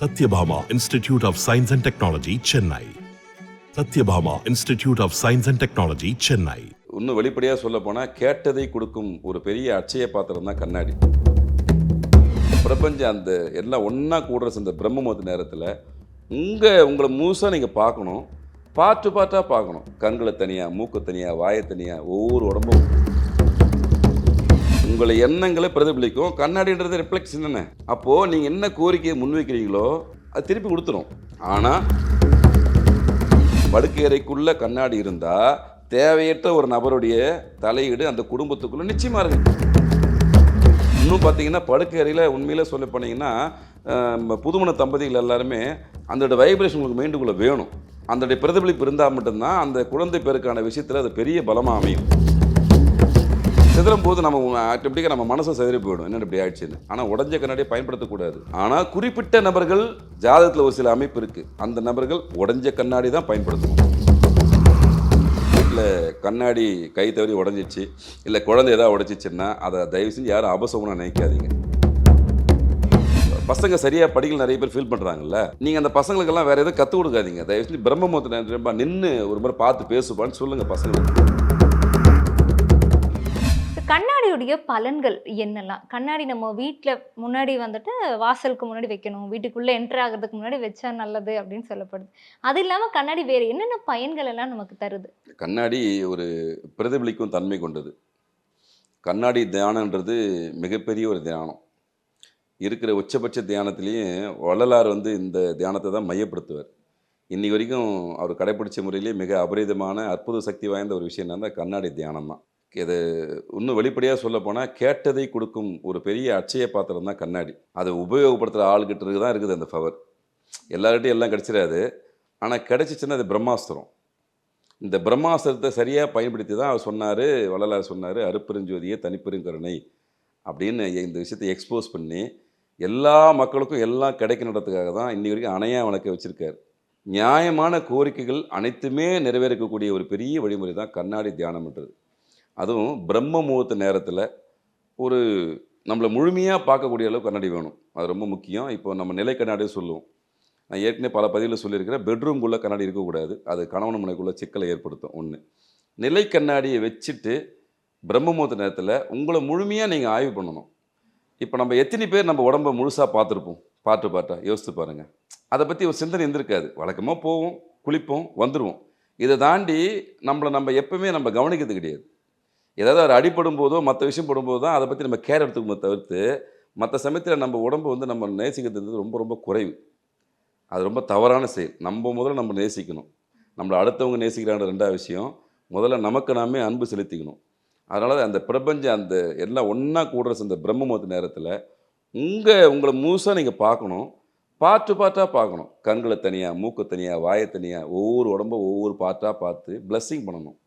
Sathyabama institute of science and technology Chennai Sathyabama institute of science and technology Chennai இன்னும் வெளிப்படையாக சொல்ல போனால் கேட்டதை கொடுக்கும் ஒரு பெரிய அச்சய பாத்திரம் தான் கண்ணாடி. பிரபஞ்சம் அந்த எல்லாம் ஒன்றா கூடுற இந்த பிரம்மமூர்த்தி நேரத்தில் உங்கள் உங்களை முழுசாக நீங்கள் பார்க்கணும். பார்த்து பார்த்தா பார்க்கணும். கண்களை தனியாக மூக்கு தனியாக வாயை தனியாக ஒவ்வொரு உடம்பும். உங்களை எண்ணங்களை பிரதிபலிக்கும். கண்ணாடின்றது ரிஃப்ளெக்ஷன் தானே அப்போது நீங்கள் என்ன கோரிக்கையை முன்வைக்கிறீங்களோ அது திருப்பி கொடுத்துரும். ஆனால் படுக்கையறைக்குள்ள கண்ணாடி இருந்தால் தேவையற்ற ஒரு நபருடைய தலையீடு அந்த குடும்பத்துக்குள்ளே நிச்சயமாக இருக்கு. இன்னும் பார்த்தீங்கன்னா படுக்கையறையில் உண்மையில் சொல்ல போனீங்கன்னா புதுமண தம்பதிகள் எல்லாருமே அந்த வைப்ரேஷன் உங்களுக்கு மைண்டுக்குள்ளே வேணும். அந்த பிரதிபலிப்பு இருந்தால் மட்டும்தான் அந்த குழந்தை பேருக்கான விஷயத்தில் அது பெரிய பலமாக அமையும். சிதறும் போது நம்ம ஆட்டோமேட்டிக்காக நம்ம மனசும் சிதறி போயிடும். என்ன இப்படி ஆயிடுச்சுன்னு. ஆனால் உடஞ்ச கண்ணாடியை பயன்படுத்தக்கூடாது ஆனால் குறிப்பிட்ட நபர்கள் ஜாதகத்தில் ஒரு சில அமைப்பு இருக்குது அந்த நபர்கள் உடஞ்ச கண்ணாடி தான் பயன்படுத்தணும் வீட்டில் கண்ணாடி கை தவறி உடஞ்சிச்சு இல்லை குழந்தை ஏதாவது உடைச்சிச்சுன்னா அதை தயவு செஞ்சு யாரும் அபசகுணம் நினைக்காதீங்க. பசங்க சரியாக படிக்கல நிறைய பேர் ஃபீல் பண்ணுறாங்கல்ல நீங்கள் அந்த பசங்களுக்கெல்லாம் வேறு எதுவும் கற்றுக் கொடுக்காதீங்க. தயவு செஞ்சு பிரம்மமூர்த்தி நின்று ஒரு முறை பார்த்து பேசுப்பான்னு சொல்லுங்கள் பசங்களுக்கு. கண்ணாடியுடைய பலன்கள் என்னெல்லாம்? கண்ணாடி நம்ம வீட்டில் முன்னாடி வந்துட்டு வாசலுக்கு முன்னாடி வைக்கணும் வீட்டுக்குள்ளே என்ட்ரு ஆகிறதுக்கு முன்னாடி வச்சா நல்லது அப்படின்னு சொல்லப்படுது. அது இல்லாமல் கண்ணாடி வேறு என்னென்ன பயன்கள் எல்லாம் நமக்கு தருது? கண்ணாடி ஒரு பிரதிபலிக்கும் தன்மை கொண்டது. கண்ணாடி தியானன்றது மிகப்பெரிய ஒரு தியானம். இருக்கிற உச்சபட்ச தியானத்திலையும் வள்ளலார் வந்து இந்த தியானத்தை தான் மையப்படுத்துவார். இன்றைக்கி வரைக்கும் அவர் கடைப்பிடிச்ச முறையிலேயே மிக அபரிதமான அற்புத சக்தி வாய்ந்த ஒரு விஷயம் என்னன்னா கண்ணாடி தியானம் தான் இது இன்னும் வெளிப்படையாக சொல்ல போனால் கேட்டதை கொடுக்கும் ஒரு பெரிய அட்சய பாத்திரம் தான் கண்ணாடி. அதை உபயோகப்படுத்துகிற ஆள்கிட்ட தான் இருக்குது அந்த பவர். எல்லார்கிட்டையும் எல்லாம் கிடச்சிடாது. ஆனால் கிடச்சிச்சின்னா அது பிரம்மாஸ்திரம். இந்த பிரம்மாஸ்திரத்தை சரியாக பயன்படுத்தி தான் அவர் சொன்னார் வள்ளலார் சொன்னார் அருப்பெருஞ்சோதியே தனிப்பெருங்கருணை அப்படின்னு இந்த விஷயத்தை எக்ஸ்போஸ் பண்ணி எல்லா மக்களுக்கும் எல்லாம் கிடைக்கணுன்றதுக்காக தான் இன்றைக்கி வரைக்கும் அணையா வணக்க வச்சுருக்கார். நியாயமான கோரிக்கைகள் அனைத்துமே நிறைவேறக்கூடிய ஒரு பெரிய வழிமுறை தான் கண்ணாடி தியானம்ன்றது அதுவும் பிரம்ம முகூர்த்த நேரத்தில் ஒரு நம்மளை முழுமையாக பார்க்கக்கூடிய அளவு கண்ணாடி வேணும். அது ரொம்ப முக்கியம். இப்போ நம்ம நிலை கண்ணாடியே சொல்லுவோம். நான் ஏற்கனவே பல பதிவில் சொல்லியிருக்கிறேன். பெட்ரூம்குள்ளே கண்ணாடி இருக்கக்கூடாது. அது கணவன் மனைக்குள்ளே சிக்கலை ஏற்படுத்தும். ஒன்று நிலை கண்ணாடியை வச்சுட்டு பிரம்ம முகூர்த்த நேரத்தில் உங்களை முழுமையாக நீங்கள் ஆய்வு பண்ணணும். இப்போ நம்ம எத்தனை பேர் நம்ம உடம்ப முழுசாக பார்த்துருப்போம்? பாட்டு பாட்டா யோசித்து பாருங்கள் அதை பற்றி ஒரு சிந்தனை இருந்திருக்காது. வழக்கமாக போவோம் குளிப்போம் வந்துடுவோம் இதை தாண்டி நம்மளை நம்ம எப்பவுமே நம்ம கவனிக்கிறது கிடையாது. ஏதாவது ஒரு அடிப்படும் போதோ மற்ற விஷயம் படும்போது தான் அதை பற்றி நம்ம கேர் எடுத்துக்கோமே தவிர்த்து மற்ற சமயத்தில் நம்ம உடம்பு வந்து நம்ம நேசிக்கிறது ரொம்ப ரொம்ப குறைவு. அது ரொம்ப தவறான செயல். நம்ம முதல்ல நம்ம நேசிக்கணும். நம்மளை அடுத்தவங்க நேசிக்கிறான்ற ரெண்டாவது விஷயம் முதல்ல நமக்கு நாமே அன்பு செலுத்திக்கணும். அதனால் அந்த பிரபஞ்சம் அந்த எல்லாம் ஒன்றா கூடுற இந்த பிரம்மமூர்த்தி நேரத்தில் உங்கள் உங்களை முழுசாக நீங்கள் பார்க்கணும். பாட்டு பாட்டாக பார்க்கணும். கண்களை தனியாக மூக்கு தனியாக வாயை தனியாக ஒவ்வொரு உடம்ப ஒவ்வொரு பாட்டாக பார்த்து பிளஸ்ஸிங் பண்ணணும்.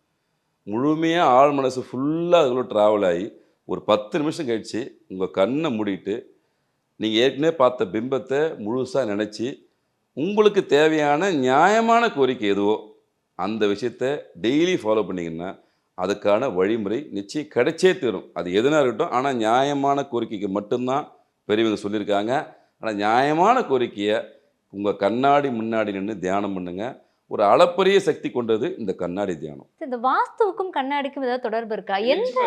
முழுமையாக ஆழ் மனசு ஃபுல்லாக அதுக்குள்ளே ட்ராவல் ஆகி ஒரு பத்து நிமிஷம் கழித்து உங்கள் கண்ணை மூடிட்டு நீங்கள் ஏற்கனவே பார்த்த பிம்பத்தை முழுசாக நினச்சி உங்களுக்கு தேவையான நியாயமான கோரிக்கை எதுவோ அந்த விஷயத்தை டெய்லி ஃபாலோ பண்ணிங்கன்னா அதுக்கான வழிமுறை நிச்சயம் கிடைச்சே தரும். அது எதுனா இருக்கட்டும் ஆனால் நியாயமான கோரிக்கைக்கு மட்டும்தான் பெரியவங்க சொல்லியிருக்காங்க. ஆனால் நியாயமான கோரிக்கையை உங்கள் கண்ணாடி முன்னாடி நின்று தியானம் பண்ணுங்கள் ஒரு அளப்பரிய சக்தி கொண்டது இந்த கண்ணாடி தியானம். இந்த வாஸ்துவுக்கும் கண்ணாடிக்கும் ஏதாவது தொடர்பு இருக்கா? எந்த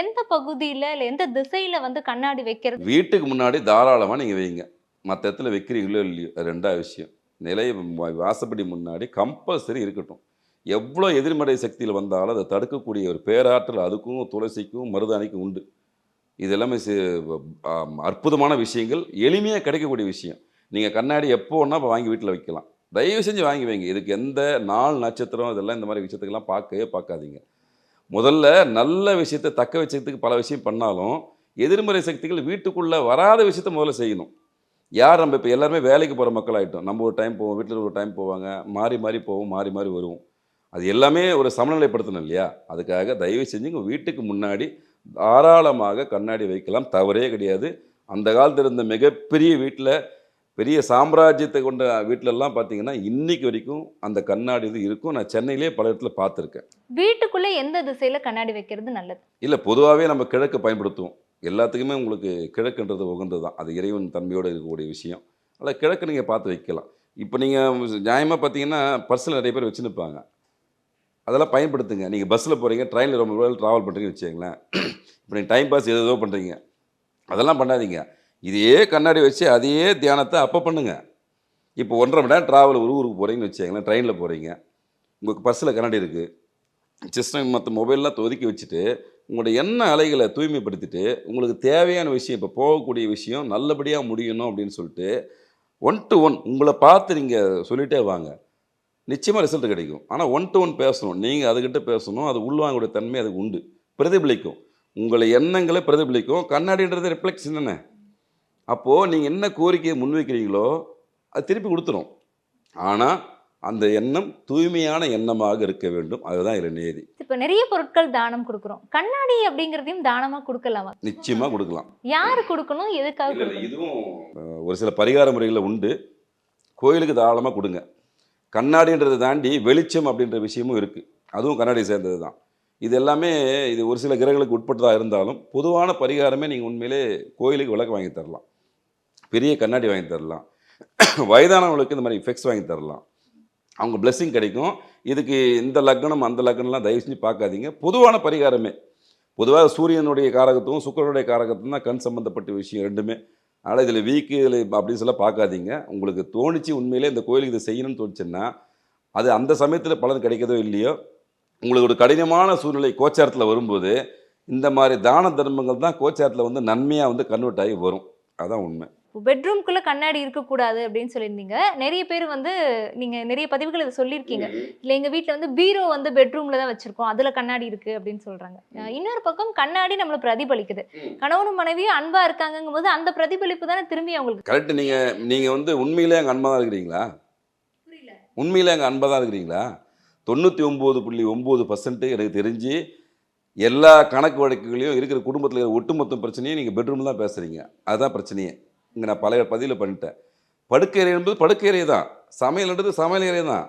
எந்த பகுதியில இல்ல எந்த திசையில வந்து கண்ணாடி வைக்கிறது? வீட்டுக்கு முன்னாடி தாராளமாக நீங்கள் வைங்க. மற்ற இடத்துல வைக்கிறீங்களோ இல்லையோ ரெண்டாவது விஷயம். நிலை வாசப்படி முன்னாடி கம்பல்சரி இருக்கட்டும். எவ்வளோ எதிர்மறை சக்தியில் வந்தாலும் அதை தடுக்கக்கூடிய ஒரு பேராற்றல் அதுக்கும் துளசிக்கும் மருதாணிக்கும் உண்டு. இது எல்லாமே அற்புதமான விஷயங்கள். எளிமையாக கிடைக்கக்கூடிய விஷயம். நீங்கள் கண்ணாடி எப்போ இப்போ வாங்கி வீட்டில் வைக்கலாம். தயவு செஞ்சு வாங்கி வைங்க. இதுக்கு எந்த நாள் நட்சத்திரம் இதெல்லாம் இந்த மாதிரி விஷயத்துக்கெல்லாம் பார்க்கவே பார்க்காதீங்க. முதல்ல நல்ல விஷயத்தை தக்க வச்சதுக்கு பல விஷயம் பண்ணாலும் எதிர்மறை சக்திகள் வீட்டுக்குள்ளே வராத விஷயத்த முதல்ல செய்யணும். யார் நம்ம இப்போ எல்லாருமே வேலைக்கு போகிற மக்கள் ஆகிட்டோம் நம்ம ஒரு டைம் போவோம் வீட்டில் ஒரு டைம் போவாங்க. மாறி மாறி போவோம் மாறி மாறி வருவோம். அது எல்லாமே ஒரு சமநிலைப்படுத்தணும் இல்லையா? அதுக்காக தயவு செஞ்சு உங்கள் வீட்டுக்கு முன்னாடி தாராளமாக கண்ணாடி வைக்கலாம். தவறே கிடையாது. அந்த காலத்தில் இருந்த மிகப்பெரிய வீட்டில் பெரிய சாம்ராஜ்யத்தை கொண்ட வீட்டிலலாம் பார்த்தீங்கன்னா இன்னைக்கு வரைக்கும் அந்த கண்ணாடி இது இருக்கும். நான் சென்னையிலே பல இடத்துல பார்த்துருக்கேன் வீட்டுக்குள்ள எந்த திசையில கண்ணாடி வைக்கிறது நல்லது? இல்லை பொதுவாகவே நம்ம கிழக்கு பயன்படுத்துவோம். எல்லாத்துக்குமே உங்களுக்கு கிழக்குன்றது உகந்தது தான் அது இறைவன் தன்மையோடு இருக்கக்கூடிய விஷயம். அதில் கிழக்கு நீங்கள் பார்த்து வைக்கலாம். இப்போ நீங்கள் நியாயமாக பார்த்தீங்கன்னா பர்ஸில் நிறைய பேர் வச்சுருப்பாங்க. அதெல்லாம் பயன்படுத்துங்க. நீங்கள் பஸ்ஸில் போகிறீங்க ட்ரெயினில் ரொம்ப ட்ராவல் பண்ணுறீங்கன்னு வச்சுக்கங்களேன். இப்போ நீங்கள் டைம் பாஸ் ஏதோ பண்ணுறீங்க அதெல்லாம் பண்ணாதீங்க. இதையே கண்ணாடி வச்சு அதையே தியானத்தை அப்போ பண்ணுங்க. இப்போ ஒன்றரை மணி நேரம் ட்ராவல் ஒரு ஊருக்கு போகிறீங்கன்னு வச்சுக்கங்களேன் ட்ரெயினில் போகிறீங்க உங்களுக்கு பஸ்ஸில் கண்ணாடி இருக்குது சிஸ்டம் மற்ற மொபைல்லாம் ஒதுக்கி வச்சுட்டு உங்களோட எண்ண அலைகளை தூய்மைப்படுத்திட்டு உங்களுக்கு தேவையான விஷயம் இப்போ போகக்கூடிய விஷயம் நல்லபடியாக முடியணும் அப்படின்னு சொல்லிட்டு ஒன் டு ஒன் உங்களை பார்த்து நீங்கள் சொல்லிகிட்டே வாங்க. நிச்சயமாக ரிசல்ட் கிடைக்கும். ஆனால் ஒன் டு ஒன் பேசணும். நீங்கள் அதுக்கிட்ட பேசணும். அது உள்வாங்கக்கூடிய தன்மை அதுக்கு உண்டு. பிரதிபலிக்கும். உங்களை எண்ணங்களை பிரதிபலிக்கும். கண்ணாடின்றது ரிஃப்ளெக்ஷன் தானே? அப்போது நீங்கள் என்ன கோரிக்கையை முன்வைக்கிறீங்களோ அது திருப்பி கொடுத்துரும். ஆனால் அந்த எண்ணம் தூய்மையான எண்ணமாக இருக்க வேண்டும். அதுதான் இதில் நேதி இப்ப நிறைய பொருட்கள் தானம் கொடுக்குறோம். கண்ணாடி அப்படிங்கறதையும் தானமா கொடுக்கலாமா. நிச்சயமாக கொடுக்கலாம். யாரு கொடுக்கணும்? எதுக்காக இதுவும் ஒரு சில பரிகார முறைகளில் உண்டு. கோயிலுக்கு தாராளமாக கொடுங்க. கண்ணாடின்றதை தாண்டி வெளிச்சம் அப்படின்ற விஷயமும் இருக்குது அதுவும் கண்ணாடி சேர்ந்தது தான் இது எல்லாமே இது ஒரு சில கிரகங்களுக்கு உட்பட்டதாக இருந்தாலும் பொதுவான பரிகாரமே நீங்கள் உண்மையிலே கோயிலுக்கு விளக்கு வாங்கி தரலாம். பெரிய கண்ணாடி வாங்கி தரலாம். வயதானவங்களுக்கு இந்த மாதிரி எஃபெக்ட்ஸ் வாங்கி தரலாம். அவங்க பிளெஸ்ஸிங் கிடைக்கும். இதுக்கு இந்த லக்னம் அந்த லக்னம்லாம் தயவு செஞ்சு பார்க்காதீங்க. பொதுவான பரிகாரமே. பொதுவாக சூரியனுடைய காரகத்தும் சுக்கரனுடைய காரகத்தும் தான் கண் சம்மந்தப்பட்ட விஷயம் ரெண்டுமே. அதனால் இதில் வீக்கு இதில் அப்படின்னு சொல்ல பார்க்காதீங்க. உங்களுக்கு தோணிச்சு உண்மையிலே இந்த கோயிலுக்கு இதை செய்யணும்னு தோணுச்சுன்னா அது அந்த சமயத்தில் பலன் கிடைக்கதோ இல்லையோ உங்களுக்கு ஒரு கடினமான சூழ்நிலை கோச்சாரத்தில் வரும்போது இந்த மாதிரி தான தர்மங்கள் தான் கோச்சாரத்தில் வந்து நன்மையாக வந்து கன்வெர்ட் ஆகி வரும். அதான் உண்மை. பெட்ரூம்குள்ள கண்ணாடி இருக்கக்கூடாது அப்படின்னு சொல்லியிருந்தீங்க. நிறைய பேர் வந்து நீங்க நிறைய பதிவுகள் இதை சொல்லியிருக்கீங்க. இல்ல எங்க வீட்ல வந்து பீரோ வந்து பெட்ரூம்ல தான் வச்சிருக்கோம். அதுல கண்ணாடி இருக்கு அப்படின்னு சொல்றாங்க. அஹ் இன்னொரு பக்கம் கண்ணாடி நம்மள பிரதிபலிக்குது. கணவனும் மனைவியும் அன்பா இருக்காங்கங்கும் போது அந்த பிரதிபலிப்பு தானே திரும்பி அவங்களுக்கு. கரெக்ட் நீங்கள் நீங்கள் வந்து உண்மையிலே அங்கே அன்பாக தான் இருக்கிறீங்களா? உண்மையிலே அங்கே அன்பாக தான் இருக்கிறீங்களா? தொண்ணூற்றி ஒம்பது புள்ளி ஒம்பது பர்சன்ட் எனக்கு தெரிஞ்சு எல்லா கணக்கு வழக்குகளையும் இருக்கிற குடும்பத்தில் இருக்கிற ஒட்டுமொத்த பிரச்சனையும் நீங்கள் பெட்ரூம் தான் பேசுகிறீங்க அதுதான் பிரச்சனையே. இங்கே நான் பழைய பதிவில் பண்ணிட்டேன். படுக்கையறை என்பது படுக்கையறை தான். சமையல்ன்றது சமையல் அறை தான்.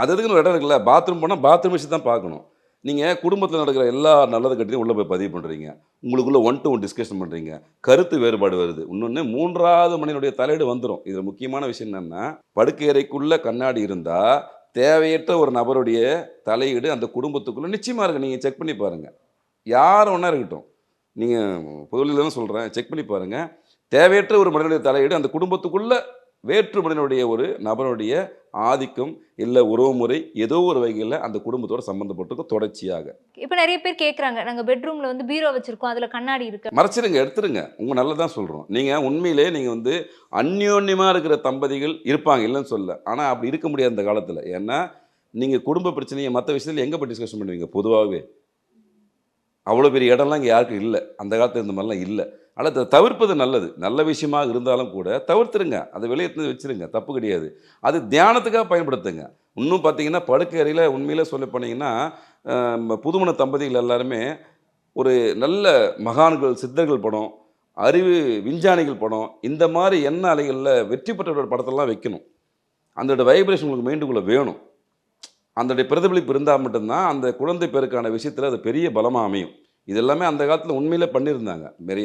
அது எதுக்குன்னு ஒரு இடம் இருக்குல்ல பாத்ரூம் போனால் பாத்ரூம் விஷயம் தான் பார்க்கணும். நீங்கள் குடும்பத்தில் நடக்கிற எல்லா நல்லது கட்டியும் உள்ளே போய் பதிவு பண்ணுறீங்க உங்களுக்குள்ளே ஒன் டு ஒன் டிஸ்கஷன் பண்ணுறீங்க கருத்து வேறுபாடு வருது. இன்னொன்று மூன்றாவது மனிதனுடைய தலையீடு வந்துடும் இதில் முக்கியமான விஷயம் என்னென்னா படுக்கை அறைக்குள்ளே கண்ணாடி இருந்தால் தேவையற்ற ஒரு நபருடைய தலையீடு அந்த குடும்பத்துக்குள்ளே நிச்சயமாக இருக்குது நீங்கள் செக் பண்ணி பாருங்கள் யார் ஒன்றா இருக்கட்டும். நீங்கள் பொதுவில் தான் சொல்கிறேன் செக் பண்ணி பாருங்கள் தேவையற்ற ஒரு மனிதனுடைய தலையீடு அந்த குடும்பத்துக்குள்ளே வேற்று மனிதனுடைய ஒரு நபருடைய ஆதிக்கம் இல்லை உறவுமுறை ஏதோ ஒரு வகையில் அந்த குடும்பத்தோட சம்மந்தப்பட்டிருக்கும் தொடர்ச்சியாக. இப்ப நிறைய பேர் கேக்குறாங்க நாங்க பெட்ரூம்ல வந்து பீரோ வச்சிருக்கோம் அதுல கண்ணாடி இருக்கு. மறைச்சிடுங்க எடுத்துருங்க. உங்கள் நல்லதான் சொல்கிறோம் நீங்கள் உண்மையிலே நீங்கள் வந்து அந்யோன்யமாக இருக்கிற தம்பதிகள் இருப்பாங்க இல்லைன்னு சொல்ல. ஆனால் அப்படி இருக்க முடியாது அந்த காலத்தில். ஏன்னா நீங்கள் குடும்ப பிரச்சனையை மற்ற விஷயத்தில் எங்கே போய் டிஸ்கஷன் பண்ணுவீங்க? பொதுவாகவே. அவ்வளோ பெரிய இடம்லாம் இங்கே யாருக்கும் இல்லை. அந்த காலத்தில் இந்த மாதிரிலாம் இல்லை. ஆனால் அதை தவிர்ப்பது நல்லது. நல்ல விஷயமாக இருந்தாலும் கூட தவிர்த்துருங்க. அதை வெளியே வச்சுருங்க வச்சிருங்க. தப்பு கிடையாது. அது தியானத்துக்காக பயன்படுத்துங்க. இன்னும் பார்த்தீங்கன்னா படுக்கை அறையில் உண்மையில் சொல்ல போனீங்கன்னா புதுமண தம்பதிகள் எல்லாருமே ஒரு நல்ல மகான்கள் சித்தர்கள் படம் அறிவு விஞ்ஞானிகள் படம் இந்த மாதிரி எண்ண அலைகளில் வெற்றி பெற்றவரோட படத்தெல்லாம் வைக்கணும். அந்த வைப்ரேஷன் உங்களுக்கு மைண்டுக்குள்ளே வேணும். அந்த பிரதிபலிப்பு இருந்தால் மட்டும்தான் அந்த குழந்தை பேருக்கான விஷயத்தில் அது பெரிய பலமாக அமையும். இது எல்லாமே அந்த காலத்தில் உண்மையிலே பண்ணியிருந்தாங்க. மாரி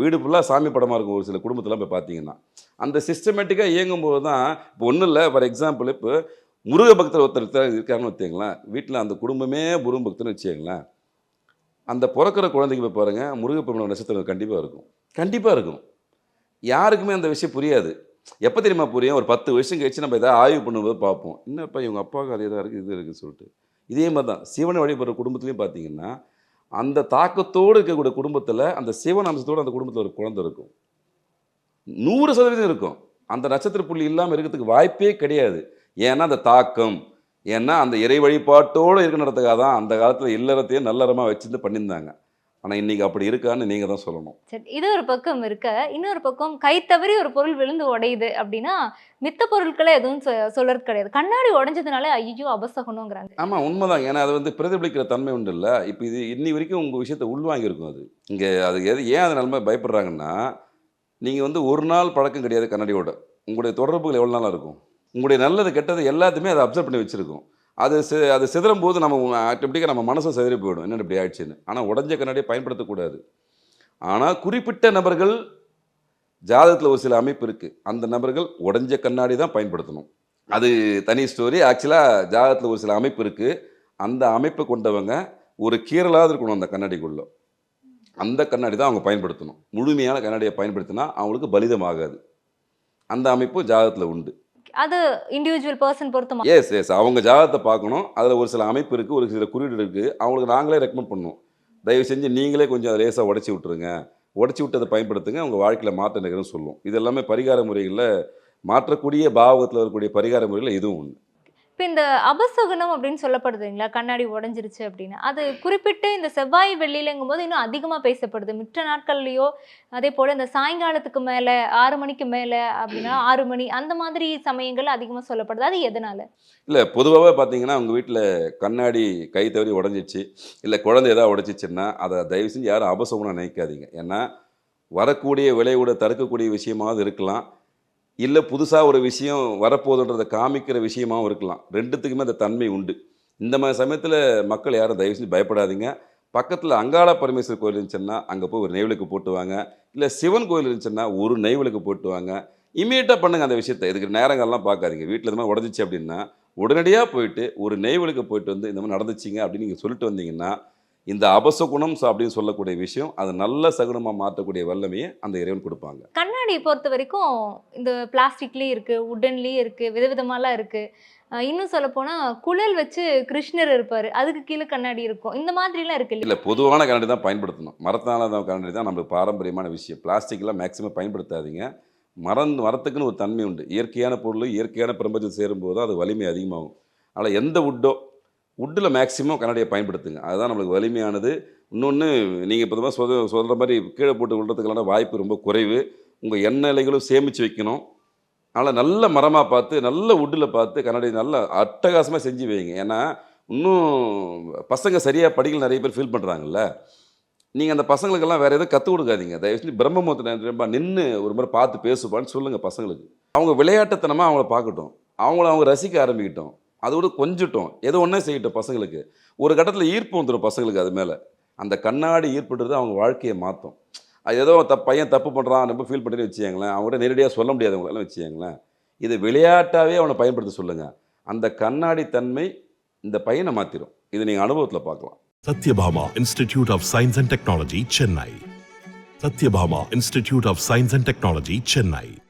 வீடு ஃபுல்லாக சாமி படமாக இருக்கும் ஒரு சில குடும்பத்தில் போய் பார்த்தீங்கன்னா. அந்த சிஸ்டமேட்டிக்காக இயங்கும்போது தான் இப்போ ஒன்றும் இல்லை ஃபார் எக்ஸாம்பிள் இப்போ முருக பக்தர் ஒருத்தர் இருக்காரு- இருக்காருன்னு வச்சுங்களேன் வீட்டில் அந்த குடும்பமே முருகன் பக்தர்னு வச்சுங்களேன் அந்த பிறக்கிற குழந்தைக்கு போய் பாருங்கள் முருகப்பெருமான நட்சத்திரம் கண்டிப்பாக இருக்கும். கண்டிப்பாக இருக்கும். யாருக்குமே அந்த விஷயம் புரியாது. எப்போ தெரியுமா புரியும்? ஒரு பத்து வருஷம் கழிச்சு நம்ம எதாவது ஆய்வு பண்ணும்போது பார்ப்போம். என்னப்பா இவங்க அப்பாவுக்கு அதே தான் இருக்குது இது இருக்குதுன்னு சொல்லிட்டு. இதே மாதிரி தான். சிவனை வழிபடுற குடும்பத்துலேயும் பார்த்தீங்கன்னா அந்த தாக்கத்தோடு இருக்கக்கூடிய குடும்பத்தில் அந்த சிவன் அம்சத்தோடு அந்த குடும்பத்தில் ஒரு குழந்தை இருக்கும். நூறு சதவீதம் இருக்கும். அந்த நட்சத்திர புள்ளி இல்லாமல் இருக்கிறதுக்கு வாய்ப்பே கிடையாது. ஏன்னா அந்த தாக்கம் ஏன்னா அந்த இறை வழிபாட்டோடு இருக்கிறதுக்காக தான் அந்த காலத்தில் இல்லறத்தையே நல்லறமாக வச்சுருந்து பண்ணியிருந்தாங்க. ஆனால் இன்னைக்கு அப்படி இருக்கான்னு நீங்கள் தான் சொல்லணும். சரி இது ஒரு பக்கம் இருக்க இன்னொரு பக்கம் கை தவறி ஒரு பொருள் விழுந்து உடையுது அப்படின்னா மித்த பொருட்களை எதுவும் சொல்றது கிடையாது. கண்ணாடி உடைஞ்சதுனால ஐயோ அபசகணுங்கிறாங்க. ஆமாம் உண்மைதான். ஏன்னா அது வந்து பிரதிபலிக்கிற தன்மை உண்டு இல்லை. இப்போ இது இன்னி வரைக்கும் உங்கள் விஷயத்தை உள்வாங்கியிருக்கும் அது. இங்கே அது எது ஏன் அது நிலமை பயப்படுறாங்கன்னா நீங்கள் வந்து ஒரு நாள் பழக்கம் கிடையாது கண்ணாடியோட. உங்களுடைய தொடர்புகள் எவ்வளோ நாளாக இருக்கும்? உங்களுடைய நல்லது கெட்டது எல்லாத்தையுமே அதை அப்சர்வ் பண்ணி வச்சுருக்கும். அது சி அது சிதறும் போது நம்ம ஆட்டோமேட்டிக்காக நம்ம மனசும் சிதறி போயிடும். என்ன இப்படி ஆயிடுச்சுன்னு? ஆனால் உடஞ்ச கண்ணாடியை பயன்படுத்தக்கூடாது. ஆனால் குறிப்பிட்ட நபர்கள் ஜாதகத்தில் ஒரு சில அமைப்பு இருக்குது அந்த நபர்கள் உடஞ்ச கண்ணாடி தான் பயன்படுத்தணும். அது தனி ஸ்டோரி ஆக்சுவலாக ஜாதகத்தில் ஒரு சில அமைப்பு இருக்குது அந்த அமைப்பை கொண்டவங்க ஒரு கீரலாவது இருக்கணும் அந்த கண்ணாடிக்குள்ளே. அந்த கண்ணாடி தான் அவங்க பயன்படுத்தணும். முழுமையான கண்ணாடியை பயன்படுத்தினா அவங்களுக்கு பலிதமாகாது. அந்த அமைப்பு ஜாதகத்தில் உண்டு. அது இண்டிவிஜுவல் பர்சன் பொறுத்து எஸ் எஸ் அவங்க ஜாதகத்தை பார்க்கணும். அதில் ஒரு சில அமைப்பு இருக்குது ஒரு சில குறியீடு இருக்குது அவங்களுக்கு நாங்களே ரெக்கமெண்ட் பண்ணுவோம் தயவு செஞ்சு நீங்களே கொஞ்சம் அதை லேசாக உடச்சி விட்டுருங்க. உடச்சி விட்டு அதை பயன்படுத்துங்க. உங்கள் வாழ்க்கையில் மாற்றம் நிகழும் சொல்லும். இது எல்லாமே பரிகார முறைகளில் மாற்றக்கூடிய பாவகத்தில் வரக்கூடிய பரிகார முறையில் இதுவும் ஒன்று இப்போ இந்த அபசகுனம் அப்படின்னு சொல்லப்படுது இல்லைங்களா? கண்ணாடி உடஞ்சிருச்சு அப்படின்னு. அது குறிப்பிட்டு இந்த செவ்வாய் வெள்ளியிலங்கும் போது இன்னும் அதிகமாக பேசப்படுது. மிற்ற நாட்கள்லையோ அதே போல் இந்த சாயங்காலத்துக்கு மேலே ஆறு மணிக்கு மேலே அப்படின்னா ஆறு மணி அந்த மாதிரி சமயங்கள் அதிகமாக சொல்லப்படுது. அது எதனால? இல்லை பொதுவாகவே பார்த்தீங்கன்னா உங்கள் வீட்டில் கண்ணாடி கை தவறி உடஞ்சிச்சு இல்லை குழந்தை ஏதாவது உடச்சிச்சுன்னா அதை தயவு செஞ்சு யாரும் அபசகுனம் நினைக்காதீங்க. ஏன்னா வரக்கூடிய விளைவுட தடுக்கக்கூடிய விஷயமாவது இருக்கலாம். இல்லை புதுசாக ஒரு விஷயம் வரப்போகுதுன்றதை காமிக்கிற விஷயமாகவும் இருக்கலாம். ரெண்டுத்துக்குமே அந்த தன்மை உண்டு. இந்த மாதிரி சமயத்தில் மக்கள் யாரும் தயவு செஞ்சு பயப்படாதீங்க. பக்கத்தில் அங்காள பரமேஸ்வர் கோயில் இருந்துச்சுன்னா அங்கே போய் ஒரு நெய்வலுக்கு போட்டு வாங்க. இல்லை சிவன் கோயில் இருந்துச்சுன்னா ஒரு நெய்வலுக்கு போட்டு வாங்க. இமீடியட்டாக பண்ணுங்கள் அந்த விஷயத்தை. இதுக்கு நேரங்கள்லாம் பார்க்காதீங்க. வீட்டில் இந்த மாதிரி உடஞ்சிச்சு அப்படின்னா உடனடியாக போயிட்டு ஒரு நெய்வலுக்கு போயிட்டு வந்து இந்த மாதிரி நடந்துச்சிங்க அப்படின்னு நீங்கள் சொல்லிட்டு வந்தீங்கன்னா இந்த அபசகுணம் ச- அப்படின்னு சொல்லக்கூடிய விஷயம் அது நல்ல சகுனமாக மாற்றக்கூடிய வல்லமையை அந்த இறைவன் கொடுப்பாங்க. கண்ணாடியை பொறுத்த வரைக்கும் இந்த பிளாஸ்டிக்லேயும் இருக்குது உட்டன்லேயும் இருக்குது விதவிதமாலாம் இருக்குது இன்னும் சொல்லப்போனால் குழல் வச்சு கிருஷ்ணர் இருப்பார். அதுக்கு கீழே கண்ணாடி இருக்கும். இந்த மாதிரிலாம் இருக்கு இல்லையா? இல்லை பொதுவான கண்ணாடி தான் பயன்படுத்தணும். மரத்தால தான் கண்ணாடி தான் நம்மளுக்கு பாரம்பரியமான விஷயம். பிளாஸ்டிக்லாம் மேக்ஸிமம் பயன்படுத்தாதீங்க. மரம் மரத்துக்குன்னு ஒரு தன்மை உண்டு. இயற்கையான பொருள் இயற்கையான பிரபஞ்சம் சேரும்போது அது வலிமை அதிகமாகும். அதில் எந்த உட்டோ உட்டில் மேக்ஸிமம் கண்ணாடியை பயன்படுத்துங்க. அதுதான் நம்மளுக்கு வலிமையானது. இன்னொன்று நீங்கள் பொதுவாக சொல் சொல்கிற மாதிரி கீழே போட்டு விழுறதுக்கான வாய்ப்பு ரொம்ப குறைவு. உங்கள் எண்ணெய் இலைகளும் சேமித்து வைக்கணும். அதனால் நல்ல மரமாக பார்த்து நல்ல உட்டில் பார்த்து கண்ணாடி நல்ல அட்டகாசமாக செஞ்சு வைங்க. ஏன்னா இன்னும் பசங்க சரியாக படிக்கல நிறைய பேர் ஃபீல் பண்ணுறாங்கல்ல நீங்கள் அந்த பசங்களுக்கெல்லாம் வேறு எதுவும் கற்றுக் கொடுக்காதீங்க. தயவு செஞ்சு பிரம்மமுகத்தை நின்று ஒரு முறை பார்த்து பேசுப்பான்னு சொல்லுங்கள் பசங்களுக்கு. அவங்க விளையாட்டுத்தனமாக அவங்கள பார்க்கட்டும். அவங்கள அவங்க ரசிக்க ஆரம்பிக்கட்டும். அதோட கொஞ்சட்டும். ஏதோ ஒன்றே செய்யட்டும் பசங்களுக்கு. ஒரு கட்டத்தில் ஈர்ப்பு வந்துடும் பசங்களுக்கு அது மேலே. அந்த கண்ணாடி ஈர்ப்புன்றது அவங்க வாழ்க்கையை மாற்றும் அது ஏதோ தப் பையன் தப்பு பண்ணுறான் ரொம்ப ஃபீல் பண்ணி வச்சுக்கங்களேன். அவங்கள்ட்ட நேரடியாக சொல்ல முடியாதவங்களெல்லாம் வச்சுக்கங்களேன். இது விளையாட்டாகவே அவனை பயன்படுத்த சொல்லுங்கள் அந்த கண்ணாடி தன்மை இந்த பையனை மாற்றிடும் இது நீங்கள் அனுபவத்தில் பார்க்கலாம். Sathyabama institute of science and technology Chennai Sathyabama institute of science and technology Chennai